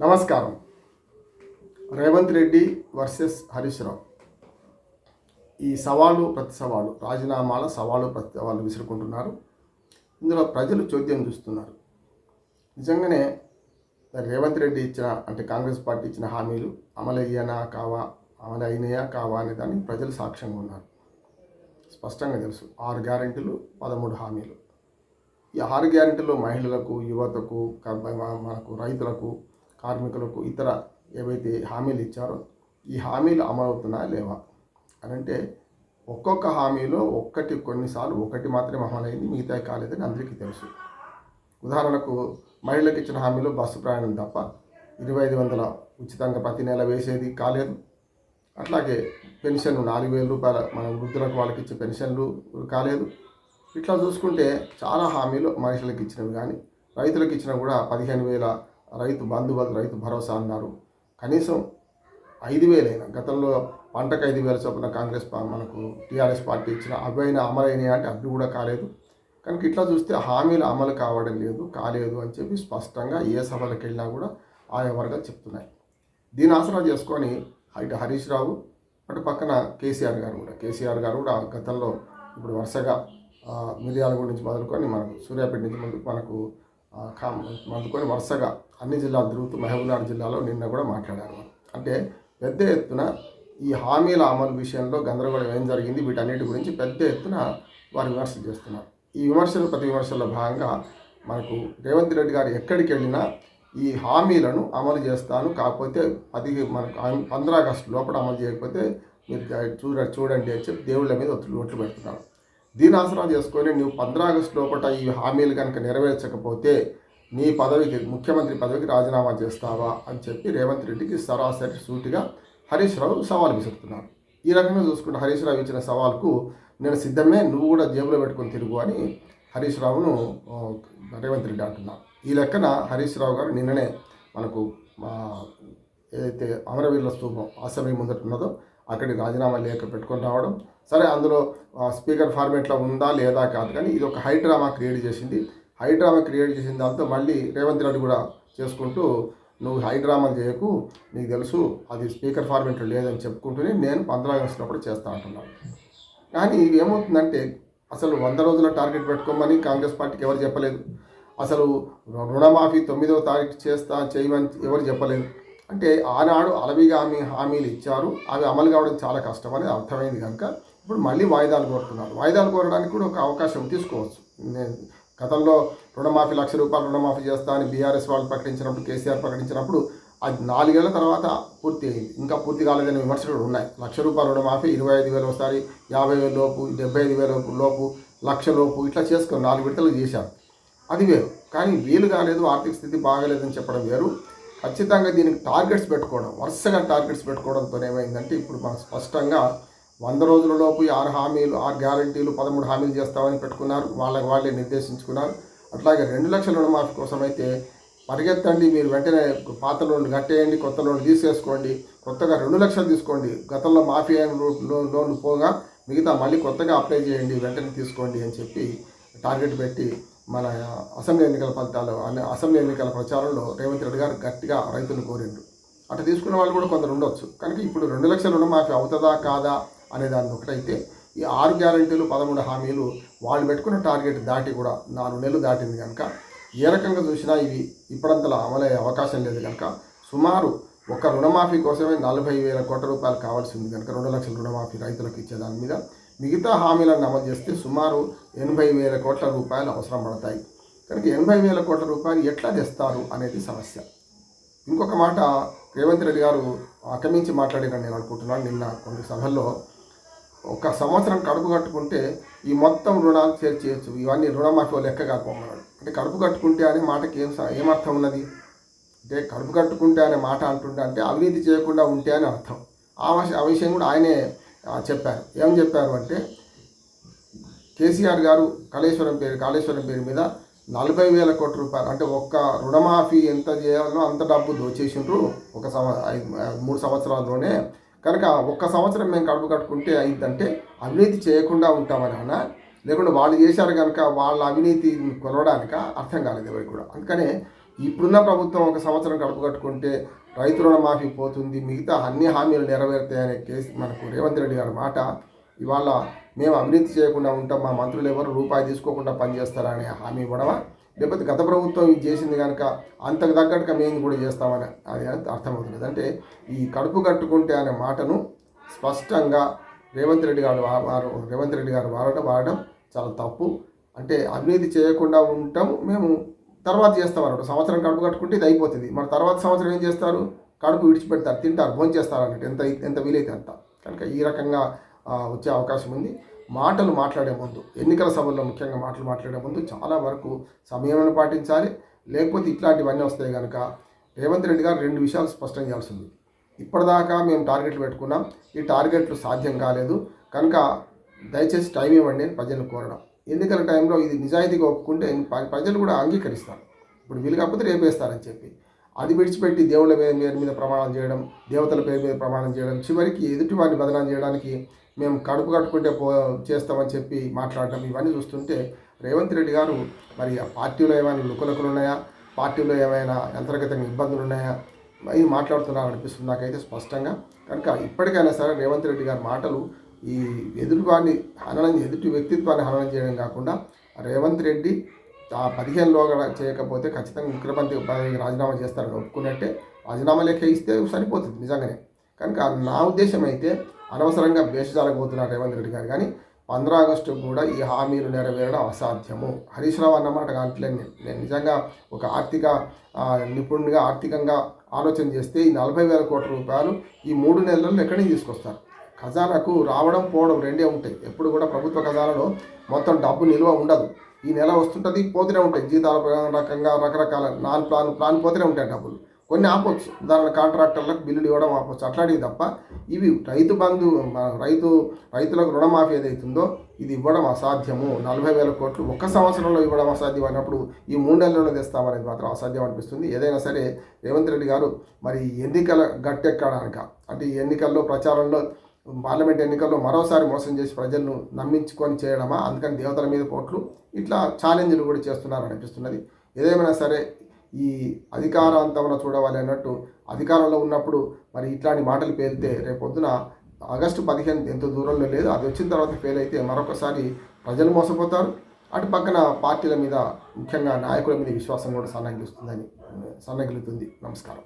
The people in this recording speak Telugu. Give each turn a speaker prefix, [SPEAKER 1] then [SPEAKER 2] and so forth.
[SPEAKER 1] నమస్కారం. రేవంత్ రెడ్డి వర్సెస్ హరీష్ రావు. ఈ సవాలు ప్రతి సవాలు రాజీనామాల సవాలు ప్రతి సవాలు విసురుకుంటున్నారు. ఇందులో ప్రజలు చోద్యం చూస్తున్నారు. నిజంగానే రేవంత్ రెడ్డి ఇచ్చిన అంటే కాంగ్రెస్ పార్టీ ఇచ్చిన హామీలు అమలు అయ్యానా కావా అమలు అయినాయా కావా అనే దానికి ప్రజలు సాక్ష్యంగా ఉన్నారు. స్పష్టంగా తెలుసు ఆరు గ్యారెంటీలు పదమూడు హామీలు. ఈ ఆరు గ్యారెంటీలు మహిళలకు యువతకు మనకు రైతులకు కార్మికులకు ఇతర ఏవైతే హామీలు ఇచ్చారో ఈ హామీలు అమలవుతున్నాయా లేవా? అని అంటే ఒక్కొక్క హామీలో ఒక్కటి కొన్నిసార్లు ఒకటి మాత్రమే అమలైంది మిగతా కాలేదని అందరికీ తెలుసు. ఉదాహరణకు మహిళలకు ఇచ్చిన హామీలో బస్సు ప్రయాణం తప్ప ఇరవై ఐదు వందల ఉచితంగా ప్రతి నెల వేసేది కాలేదు. అట్లాగే పెన్షన్ నాలుగు వేల రూపాయల మన వృద్ధులకు వాళ్ళకి ఇచ్చే పెన్షన్లు కాలేదు. ఇట్లా చూసుకుంటే చాలా హామీలు మనుషులకు ఇచ్చినవి కానీ రైతులకు ఇచ్చిన కూడా పదిహేను వేల రైతు బంధువులు రైతు భరోసా అన్నారు. కనీసం ఐదు వేలైనా గతంలో పంటకు ఐదు వేల చొప్పున కాంగ్రెస్ మనకు టీఆర్ఎస్ పార్టీ ఇచ్చిన అవైనా అమలైనవి అంటే అవి కూడా కాలేదు. కనుక ఇట్లా చూస్తే హామీలు అమలు కావడం లేదు కాలేదు అని చెప్పి స్పష్టంగా ఏ సభలకు వెళ్ళినా కూడా ఆయా వర్గాలు చెప్తున్నాయి. దీని ఆసరా చేసుకొని ఇటు హరీష్ రావు అటు పక్కన కేసీఆర్ గారు కూడా కేసీఆర్ గారు కూడా గతంలో ఇప్పుడు వరుసగా ఆ, మిర్యాలగూడ నుంచి మొదలుకొని మనకు సూర్యాపేట నుంచి మనకు ఆ, వరుసగా అన్ని జిల్లాలు తిరుగుతూ మహబూబ్నగర్ జిల్లాలో నిన్న కూడా మాట్లాడారు అంటే పెద్ద ఎత్తున ఈ హామీల అమలు విషయంలో గందరగోళం ఏం జరిగింది వీటన్నిటి గురించి పెద్ద ఎత్తున వారు విమర్శలు చేస్తున్నారు. ఈ విమర్శలు ప్రతి విమర్శల్లో భాగంగా మనకు రేవంత్ రెడ్డి గారు ఎక్కడికి వెళ్ళినా ఈ హామీలను అమలు చేస్తాను కాకపోతే పది మనకు పంద్ర ఆగస్టు లోపల అమలు చేయకపోతే మీరు చూడ చూడండి అని చెప్పి దేవుళ్ళ మీద ఒత్తులు ఒట్లు పెడుతున్నారు. దీని ఆసరా చేసుకొని నువ్వు పంద్ర ఆగస్టు లోపల ఈ హామీలు కనుక నెరవేర్చకపోతే నీ పదవికి ముఖ్యమంత్రి పదవికి రాజీనామా చేస్తావా అని చెప్పి రేవంత్ రెడ్డికి సరాసరి సూటిగా హరీష్ రావు సవాల్ విసురుతున్నారు. ఈ రకంగా చూసుకుంటే హరీష్ రావు ఇచ్చిన సవాల్కు నేను సిద్ధమే నువ్వు కూడా జేబులో పెట్టుకొని తిరుగు అని హరీష్ రావును రేవంత్ రెడ్డి అంటున్నారు. ఈ లెక్కన హరీష్ రావు గారు నిన్ననే మనకు మా ఏదైతే అమరవీరుల స్తూపం అసెంబ్లీ ముందట ఉన్నదో అక్కడికి రాజీనామా లేఖ పెట్టుకొని రావడం సరే అందులో స్పీకర్ ఫార్మేట్లో ఉందా లేదా కాదు కానీ ఇది ఒక హై డ్రామా క్రియేట్ చేసింది. హై డ్రామా క్రియేట్ చేసిన దాంతో మళ్ళీ రేవంత్ రెడ్డి కూడా చేసుకుంటూ నువ్వు హై డ్రామా చేయకు నీకు తెలుసు అది స్పీకర్ ఫార్మేట్లో లేదని చెప్పుకుంటూనే నేను పంద్రా ఆగస్టు చేస్తా అంటున్నాను. కానీ ఇది ఏమవుతుందంటే అసలు వంద రోజుల టార్గెట్ పెట్టుకోమని కాంగ్రెస్ పార్టీకి ఎవరు చెప్పలేదు. అసలు రుణమాఫీ తొమ్మిదవ తారీఖు చేస్తా చేయమని ఎవరు చెప్పలేదు. అంటే ఆనాడు అలవిగా హామీ హామీలు ఇచ్చారు. అవి అమలు కావడం చాలా కష్టం అనేది అర్థమైంది కనుక ఇప్పుడు మళ్ళీ వాయిదాలు కోరుతున్నారు. వాయిదాలు కోరడానికి కూడా ఒక అవకాశం తీసుకోవచ్చు. నేను గతంలో రుణమాఫీ లక్ష రూపాయలు రుణమాఫీ చేస్తా అని బీఆర్ఎస్ వాళ్ళు ప్రకటించినప్పుడు కేసీఆర్ ప్రకటించినప్పుడు అది నాలుగేళ్ళ తర్వాత పూర్తి అయింది. ఇంకా పూర్తి కాలేదనే విమర్శలు ఉన్నాయి. లక్ష రూపాయల రుణమాఫీ ఇరవై ఐదు వేలు ఒకసారి యాభై వేల లోపు డెబ్బై ఐదు వేల లోపు లక్ష లోపు ఇట్లా చేసుకొని నాలుగు విడతలు చేశారు. అది వేరు. కానీ వీలు కాలేదు ఆర్థిక స్థితి బాగలేదని చెప్పడం వేరు. ఖచ్చితంగా దీనికి టార్గెట్స్ పెట్టుకోవడం వరుసగా టార్గెట్స్ పెట్టుకోవడంతో ఏమైందంటే ఇప్పుడు మనం స్పష్టంగా వంద రోజుల లోపు ఆరు హామీలు ఆరు గ్యారంటీలు పదమూడు హామీలు చేస్తామని పెట్టుకున్నారు. వాళ్ళకి వాళ్ళే నిర్దేశించుకున్నారు. అట్లాగే రెండు లక్షల రుణమాఫీ కోసం అయితే పరిగెత్తండి మీరు వెంటనే పాత లోన్లు కట్టేయండి కొత్త లోన్లు తీసేసుకోండి కొత్తగా రెండు లక్షలు తీసుకోండి. గతంలో మాఫీ అయిన లో- లోన్లు పోగా మిగతా మళ్ళీ కొత్తగా అప్లై చేయండి వెంటనే తీసుకోండి అని చెప్పి టార్గెట్ పెట్టి మన అసెంబ్లీ ఎన్నికల ఫలితాలు అనే అసెంబ్లీ ఎన్నికల ప్రచారంలో రేవంత్ రెడ్డి గారు గట్టిగా రైతులు కోరిండు అట్లా తీసుకున్న వాళ్ళు కూడా కొందరు ఉండొచ్చు. కనుక ఇప్పుడు రెండు లక్షల రుణమాఫీ అవుతుందా కాదా? అనే దాన్ని ఒకటైతే ఈ ఆరు గ్యారెంటీలు పదమూడు హామీలు వాళ్ళు పెట్టుకున్న టార్గెట్ దాటి కూడా నాలుగు నెలలు దాటింది కనుక ఏ రకంగా చూసినా ఇవి ఇప్పుడంతలా అమలయ్యే అవకాశం లేదు కనుక సుమారు ఒక రుణమాఫీ కోసమే నలభై వేల కోట్ల రూపాయలు కావాల్సి ఉంది కనుక రెండు లక్షల రుణమాఫీ రైతులకు ఇచ్చే దాని మీద. మిగతా హామీలను అమలు చేస్తే సుమారు ఎనభై వేల కోట్ల రూపాయలు అవసరం పడతాయి. కనుక ఎనభై వేల కోట్ల రూపాయలు ఎట్లా తెస్తారు అనేది సమస్య. ఇంకొక మాట రేవంత్ రెడ్డి గారు అకమించి మాట్లాడారని నేను అనుకుంటున్నాను. నిన్న కొన్ని సభల్లో ఒక సంవత్సరం కడుపు కట్టుకుంటే ఈ మొత్తం రుణాలు చేర్చేయచ్చు ఇవన్నీ రుణమాఫీ లెక్క కాకపోమన్నాడు అంటే కడుపు కట్టుకుంటే అనే మాటకి ఏం ఏమర్థం ఉన్నది? అంటే కడుపు కట్టుకుంటే అనే మాట అంటుంటే అంటే అవినీతి చేయకుండా ఉంటే అని అర్థం. ఆ విష- ఆ విషయం కూడా ఆయనే చెప్పారు. ఏం చెప్పారు అంటే కేసీఆర్ గారు కాళేశ్వరం పేరు కాళేశ్వరం పేరు మీద నలభై వేల కోట్ల రూపాయలు అంటే ఒక్క రుణమాఫీ ఎంత చేయాలో అంత డబ్బు దోచేసిండ్రు ఒక సంవ మూడు సంవత్సరాల్లోనే కనుక ఒక్క సంవత్సరం మేము కడుపు కట్టుకుంటే అయిందంటే అవినీతి చేయకుండా ఉంటామని అన్న. లేకుంటే వాళ్ళు చేశారు కనుక వాళ్ళ అవినీతి కొలవడానిక అర్థం కాలేదు ఎవరికి కూడా. అందుకనే ఇప్పుడున్న ప్రభుత్వం ఒక సంవత్సరం కడుపు కట్టుకుంటే రైతు రుణమాఫీ పోతుంది మిగతా అన్ని హామీలు నెరవేరుతాయనే కేసు మనకు రేవంత్ రెడ్డి గారి మాట. ఇవాళ మేము అవినీతి చేయకుండా ఉంటాం మా మంత్రులు ఎవరు రూపాయి తీసుకోకుండా పనిచేస్తారనే హామీ ఇవ్వడమా? లేకపోతే గత ప్రభుత్వం ఇది చేసింది కనుక అంతకు తగ్గట్టుగా మేము కూడా చేస్తామని అది అర్థమవుతుంది అంటే ఈ కడుపు కట్టుకుంటే అనే మాటను స్పష్టంగా రేవంత్ రెడ్డి గారు వారు రేవంత్ రెడ్డి గారు వాడటం వాడడం చాలా తప్పు. అంటే అవినీతి చేయకుండా ఉండటం మేము తర్వాత చేస్తామన్నట్టు సంవత్సరం కడుపు కట్టుకుంటే ఇది అయిపోతుంది. మరి తర్వాత సంవత్సరం ఏం చేస్తారు? కడుపు విడిచిపెడతారు తింటారు భోజనం చేస్తారు అన్నట్టు. ఎంత ఎంత వీలైతే అంత. కనుక ఈ రకంగా వచ్చే అవకాశం ఉంది. మాటలు మాట్లాడే ముందు ఎన్నికల సభల్లో ముఖ్యంగా మాటలు మాట్లాడే ముందు చాలా వరకు సమయాన్ని పాటించాలి. లేకపోతే ఇట్లాంటివన్నీ వస్తాయి కనుక రేవంత్ రెడ్డి గారు రెండు విషయాలు స్పష్టం చేయాల్సింది. ఇప్పటిదాకా మేము టార్గెట్లు పెట్టుకున్నాం. ఈ టార్గెట్లు సాధ్యం కాలేదు. కనుక దయచేసి టైం ఇవ్వండి అని ప్రజలను కోరడం. ఎన్నికల టైంలో ఇది నిజాయితీగా ఒప్పుకుంటే ప్రజలు కూడా అంగీకరిస్తారు. ఇప్పుడు వీలు కాకపోతే రేపేస్తారని చెప్పి. అది విడిచిపెట్టి దేవుళ్ళ పేరు మీద ప్రమాణం చేయడం దేవతల పేరు మీద ప్రమాణం చేయడం చివరికి ఎదుటివారిని బదనం బదనాం చేయడానికి మేము కడుపు కట్టుకుంటే పో చేస్తామని చెప్పి మాట్లాడటం ఇవన్నీ చూస్తుంటే రేవంత్ రెడ్డి గారు మరి ఆ పార్టీలో ఏమైనా లుకలుకలు ఉన్నాయా? పార్టీలో ఏమైనా అంతర్గతంగా ఇబ్బందులు ఉన్నాయా? అవి మాట్లాడుతున్నారు అనిపిస్తుంది నాకైతే స్పష్టంగా. కనుక ఇప్పటికైనా సరే రేవంత్ రెడ్డి గారి మాటలు ఈ ఎదుటివారిని హననం ఎదుటి వ్యక్తిత్వాన్ని హననం చేయడం కాకుండా రేవంత్ రెడ్డి ఆ పదిహేనులోగా చేయకపోతే ఖచ్చితంగా ముఖ్యమంత్రి పదవికి రాజీనామా చేస్తారని ఒప్పుకున్నట్టే రాజీనామా లెక్క ఇస్తే సరిపోతుంది నిజంగానే. కనుక నా ఉద్దేశం అయితే అనవసరంగా బేషజాలకు పోతున్నారు రేవంత్ రెడ్డి గారు. కానీ పంద్రా ఆగస్టు కూడా ఈ హామీలు నెరవేరడం అసాధ్యము. హరీష్ రావు అన్నమాట కావట్లేదు నేను నేను నిజంగా ఒక ఆర్థిక నిపుణుడిగా ఆర్థికంగా ఆలోచన చేస్తే ఈ నలభై వేల కోట్ల రూపాయలు ఈ మూడు నెలల్లో ఎక్కడి నుంచి తీసుకొస్తారు? ఖజానాకు రావడం పోవడం రెండే ఉంటాయి. ఎప్పుడు కూడా ప్రభుత్వ ఖజానాలో మొత్తం డబ్బు నిల్వ ఉండదు. ఈ నెల వస్తుంటుంది పోతూనే ఉంటాయి. జీతాల రకంగా రకరకాల నాన్ ప్లాన్ ప్లాన్ పోతూనే ఉంటాయి డబ్బులు. కొన్ని ఆపొచ్చు. ఉదాహరణ కాంట్రాక్టర్లకు బిల్లులు ఇవ్వడం ఆపొచ్చు. అట్లాంటివి తప్ప ఇవి రైతు బంధు మన రైతు రైతులకు రుణమాఫీ ఏదైతుందో ఇది ఇవ్వడం అసాధ్యము. నలభై వేల కోట్లు ఒక్క సంవత్సరంలో ఇవ్వడం అసాధ్యం అన్నప్పుడు ఈ మూడేళ్ళలో తెస్తామనేది మాత్రం అసాధ్యం అనిపిస్తుంది. ఏదైనా సరే రేవంత్ రెడ్డి గారు మరి ఎన్నికల గట్టెక్కడానిక అంటే ఈ ఎన్నికల్లో ప్రచారంలో పార్లమెంట్ ఎన్నికల్లో మరోసారి మోసం చేసి ప్రజలను నమ్మించుకొని చేయడమా? అందుకని దేవతల మీద పోట్లు ఇట్లా ఛాలెంజ్లు కూడా చేస్తున్నారు అనిపిస్తున్నది. ఏదేమైనా సరే ఈ అధికారాంతంలో చూడవాలి అన్నట్టు అధికారంలో ఉన్నప్పుడు మరి ఇట్లాంటి మాటలు పేలితే రేపొద్దున ఆగస్టు పదిహేను ఎంత దూరంలో లేదు అది వచ్చిన తర్వాత ఫెయిల్ అయితే మరొకసారి ప్రజలు మోసపోతారు. అటు పక్కన పార్టీల మీద ముఖ్యంగా నాయకుల మీద విశ్వాసం కూడా సన్నగిలుస్తుందని సన్నగిలుతుంది. నమస్కారం.